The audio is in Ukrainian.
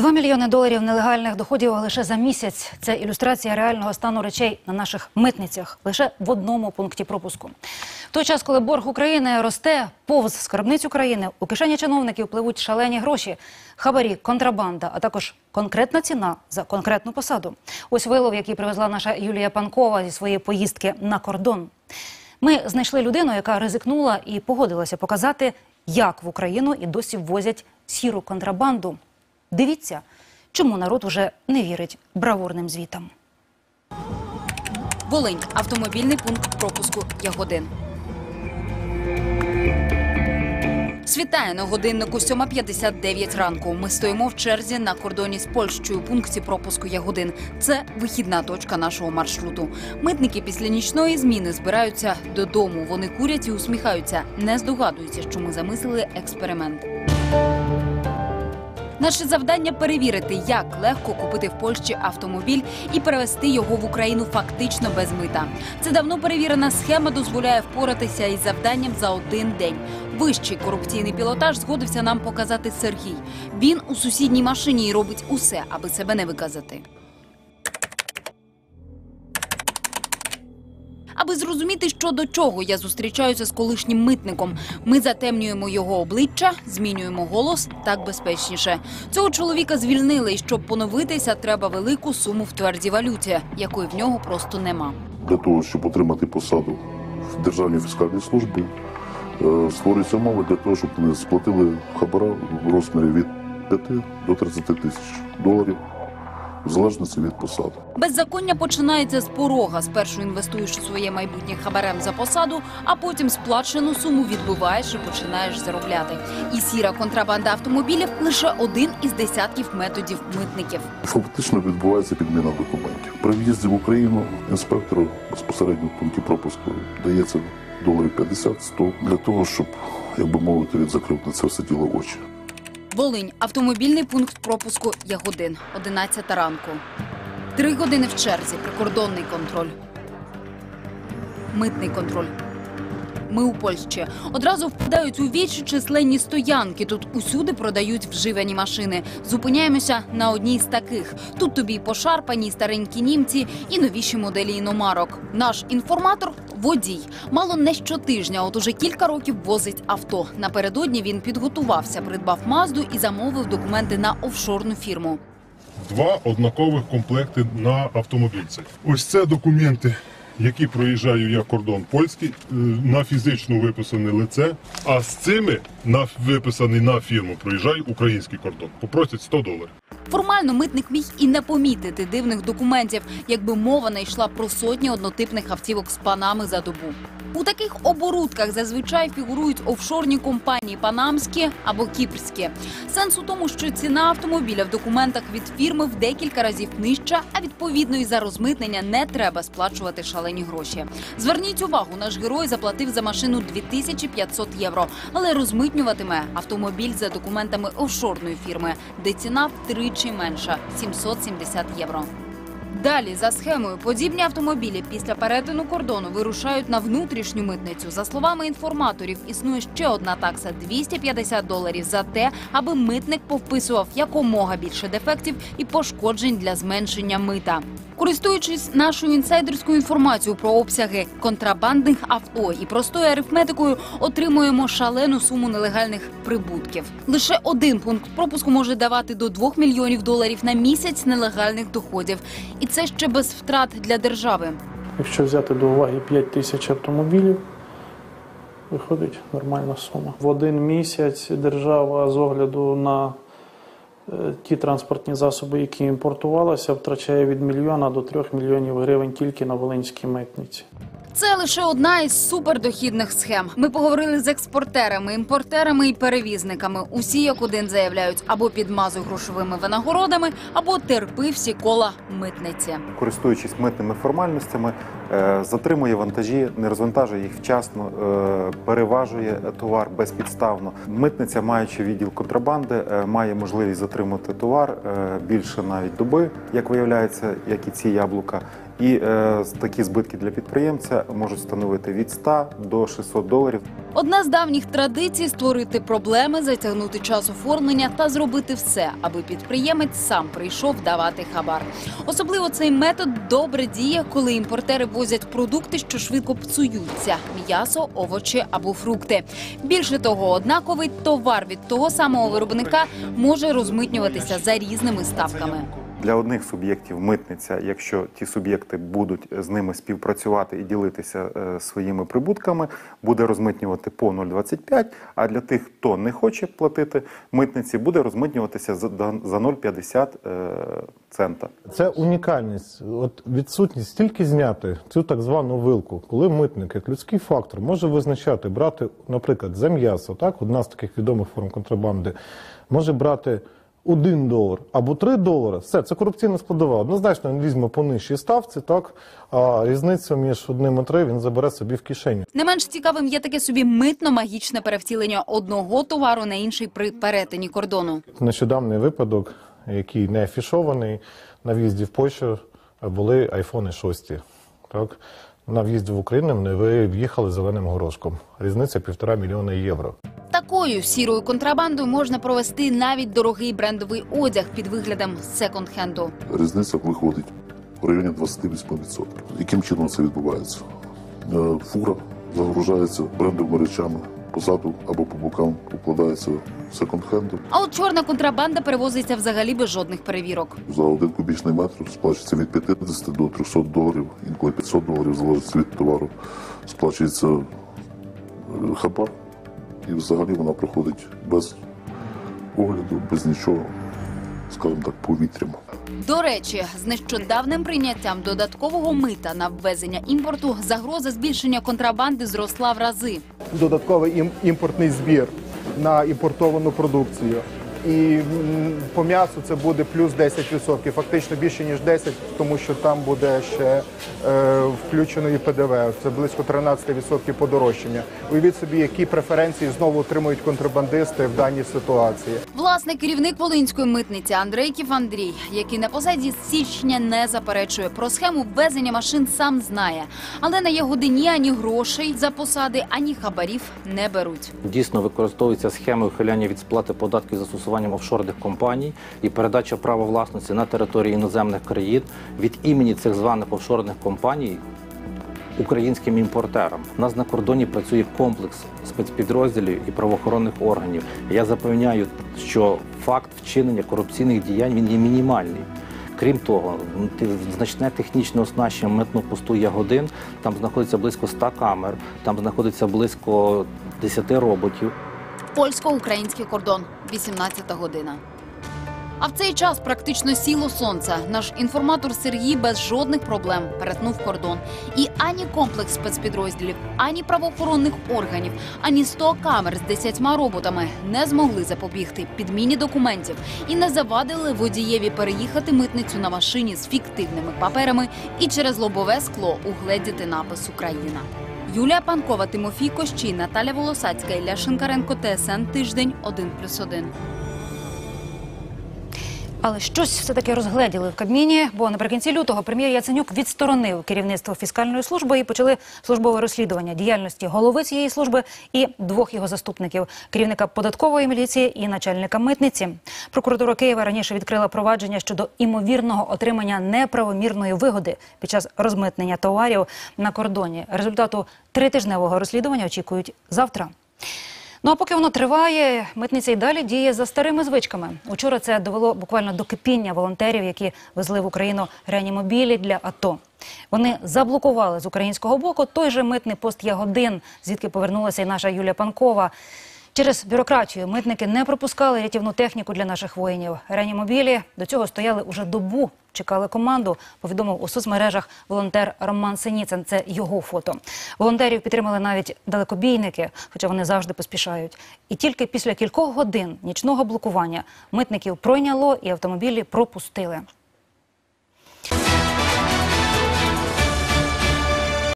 Два мільйони доларів нелегальних доходів лише за місяць. Це ілюстрація реального стану речей на наших митницях лише в одному пункті пропуску. В той час, коли борг України росте, повз скарбниць України у кишені чиновників пливуть шалені гроші, хабарі, контрабанда, а також конкретна ціна за конкретну посаду. Ось вилов, який привезла наша Юлія Панкова зі своєї поїздки на кордон. Ми знайшли людину, яка ризикнула і погодилася показати, як в Україну і досі ввозять сіру контрабанду. Дивіться, чому народ уже не вірить бравурним звітам. Волинь. Автомобільний пункт пропуску Ягодин. Світає на годиннику 7.59 ранку. Ми стоїмо в черзі на кордоні з Польщею у пункті пропуску Ягодин. Це вихідна точка нашого маршруту. Митники після нічної зміни збираються додому. Вони курять і усміхаються. Не здогадуються, що ми замислили експеримент. Наше завдання перевірити, як легко купити в Польщі автомобіль і перевезти його в Україну фактично без мита. Це давно перевірена схема дозволяє впоратися із завданням за один день. Вищий корупційний пілотаж згодився нам показати Сергій. Він у сусідній машині і робить усе, аби себе не виказати. Аби зрозуміти, що до чого, я зустрічаюся з колишнім митником. Ми затемнюємо його обличчя, змінюємо голос так безпечніше. Цього чоловіка звільнили, і щоб поновитися, треба велику суму в твердій валюті, якої в нього просто нема. для того, щоб отримати посаду в Державній фіскальній службі, е, створюються умови для того, щоб вони сплатили хабара в розмірі від 5 до 30 тисяч доларів, в залежності від посади. Беззаконня починається з порога. Спершу інвестуєш у своє майбутнє хабарем за посаду, а потім сплачену суму відбиваєш і починаєш заробляти. І сіра контрабанда автомобілів лише один із десятків методів митників. Фактично відбувається підміна документів. При в'їзді в Україну інспектору безпосередньо в пункті пропуску дається доларів 50-100 для того, щоб, як би мовити, він закрив на це все діло очі. Волинь, автомобільний пункт пропуску Ягодин, 11 ранку. Три години в черзі, прикордонний контроль. Митний контроль. Ми у Польщі. Одразу впадають у вічі численні стоянки. Тут усюди продають вживані машини. Зупиняємося на одній з таких. Тут тобі пошарпані, старенькі німці, і новіші моделі іномарок. Наш інформатор водій. Мало не щотижня, от уже кілька років возить авто. Напередодні він підготувався, придбав мазду і замовив документи на офшорну фірму. Два однакових комплекти на автомобіль. цей. Ось це документи, які проїжджаю я кордон польський, е, на фізично виписане лице, а з цими на виписаний на фірму проїжджаю український кордон. Попросять 100 доларів. Формально митник міг і не помітити дивних документів, якби мова не йшла про сотні однотипних автівок з панами за добу. У таких оборудках зазвичай фігурують офшорні компанії панамські або кіпрські. Сенс у тому, що ціна автомобіля в документах від фірми в декілька разів нижча, а відповідно і за розмитнення не треба сплачувати шалені гроші. Зверніть увагу, наш герой заплатив за машину 2500 євро, але розмитнюватиме автомобіль за документами офшорної фірми, де ціна втричі менша 770 євро. Далі за схемою подібні автомобілі після перетину кордону вирушають на внутрішню митницю. За словами інформаторів, існує ще одна такса 250 доларів за те, аби митник повписував якомога більше дефектів і пошкоджень для зменшення мита. Користуючись нашою інсайдерською інформацією про обсяги контрабандних авто і простою арифметикою, отримуємо шалену суму нелегальних прибутків. Лише один пункт пропуску може давати до 2 мільйонів доларів на місяць нелегальних доходів, і це ще без втрат для держави. Якщо взяти до уваги 5 тисяч автомобілів, виходить нормальна сума. В один місяць держава з огляду на ті транспортні засоби, які імпортувалися, втрачає від мільйона до трьох мільйонів гривень тільки на Волинській митниці. Це лише одна із супердохідних схем. Ми поговорили з експортерами, імпортерами і перевізниками. Усі як один заявляють або підмазу грошовими винагородами, або терпи всі кола митниці. користуючись митними формальностями, е, затримує вантажі, не розвантажує їх вчасно, е, переважує товар безпідставно. Митниця, маючи відділ контрабанди, е, має можливість затримати товар е, більше навіть доби, як виявляється, як і ці яблука. І е, такі збитки для підприємця можуть становити від 100 до 600 доларів. Одна з давніх традицій створити проблеми, затягнути час оформлення та зробити все, аби підприємець сам прийшов давати хабар. Особливо цей метод добре діє, коли імпортери возять продукти, що швидко псуються: м'ясо, овочі або фрукти. Більше того, однаковий товар від того самого виробника може розмитнюватися за різними ставками. Для одних суб'єктів митниця, якщо ті суб'єкти будуть з ними співпрацювати і ділитися е, своїми прибутками, буде розмитнювати по 0,25, а для тих, хто не хоче платити митниці, буде розмитнюватися за за 0,50 е, цента. Це унікальність, от відсутність тільки зняти цю так звану вилку, коли митник, як людський фактор, може визначати, брати, наприклад, за м'ясо, так, одна з таких відомих форм контрабанди, може брати. Один долар або три долари, все це корупційна складова. Однозначно він візьме по нижчій ставці, так а різницю між одним і три він забере собі в кишеню. Не менш цікавим є таке собі митно-магічне перевтілення одного товару на інший при перетині кордону. Нещодавний випадок, який не афішований, на в'їзді в Польщу були айфони 6. Так? На в'їзді в Україну вони в'їхали зеленим горошком. Різниця півтора мільйона євро. Такою сірою контрабандою можна провести навіть дорогий брендовий одяг під виглядом секонд-хенду. Різниця виходить в районі 28%. Яким чином це відбувається? Е, Фура загружається брендовими речами позаду або по бокам укладається секонд-хенду. А от чорна контрабанда перевозиться взагалі без жодних перевірок. За один кубічний метр сплачується від 50 до 300 доларів, інколи 500 доларів, залежить від товару. Сплачується е, хабар, і взагалі вона проходить без огляду, без нічого, скажімо так, повітрям. До речі, з нещодавним прийняттям додаткового мита на ввезення імпорту загроза збільшення контрабанди зросла в рази. додатковий ім- імпортний збір на імпортовану продукцію. І по м'ясу це буде плюс 10%, фактично більше ніж 10%, тому що там буде ще е, включено і ПДВ. Це близько 13% подорожчання. Уявіть собі, які преференції знову отримують контрабандисти в даній ситуації. Власне, керівник Волинської митниці Андрейків Андрій, який на посаді з січня не заперечує про схему ввезення машин, сам знає. Але на його дині ані грошей за посади, ані хабарів не беруть. Дійсно використовується схема ухиляння від сплати податків за застосуванням офшорних компаній і передача права власності на території іноземних країн від імені цих званих офшорних компаній українським імпортерам. У нас на кордоні працює комплекс спецпідрозділів і правоохоронних органів. Я запевняю, що факт вчинення корупційних діянь він є мінімальний. Крім того, значне технічне оснащення митного посту Ягодин. Там знаходиться близько 100 камер, там знаходиться близько 10 роботів. Польсько-український кордон, 18 година. А в цей час практично сіло сонце. Наш інформатор Сергій без жодних проблем перетнув кордон. І ані комплекс спецпідрозділів, ані правоохоронних органів, ані 100 камер з 10 роботами не змогли запобігти підміні документів і не завадили водієві переїхати митницю на машині з фіктивними паперами і через лобове скло угледіти напис Україна. Юлія Панкова, Тимофій Кощій, Наталя Волосацька, Ілля Шинкаренко, ТСН Тиждень 1+,1. Але щось все-таки розгледіли в Кабміні, бо наприкінці лютого прем'єр Яценюк відсторонив керівництво фіскальної служби і почали службове розслідування діяльності голови цієї служби і двох його заступників керівника податкової міліції і начальника митниці. Прокуратура Києва раніше відкрила провадження щодо імовірного отримання неправомірної вигоди під час розмитнення товарів на кордоні. Результату тритижневого розслідування очікують завтра. Ну а поки воно триває, митниця й далі діє за старими звичками. Учора це довело буквально до кипіння волонтерів, які везли в Україну реанімобілі для АТО. Вони заблокували з українського боку той же митний пост Ягодин, звідки повернулася і наша Юлія Панкова. Через бюрократію митники не пропускали рятівну техніку для наших воїнів. Реанімобілі до цього стояли уже добу, чекали команду. Повідомив у соцмережах волонтер Роман Синіцин. Це його фото. Волонтерів підтримали навіть далекобійники, хоча вони завжди поспішають. І тільки після кількох годин нічного блокування митників пройняло і автомобілі пропустили.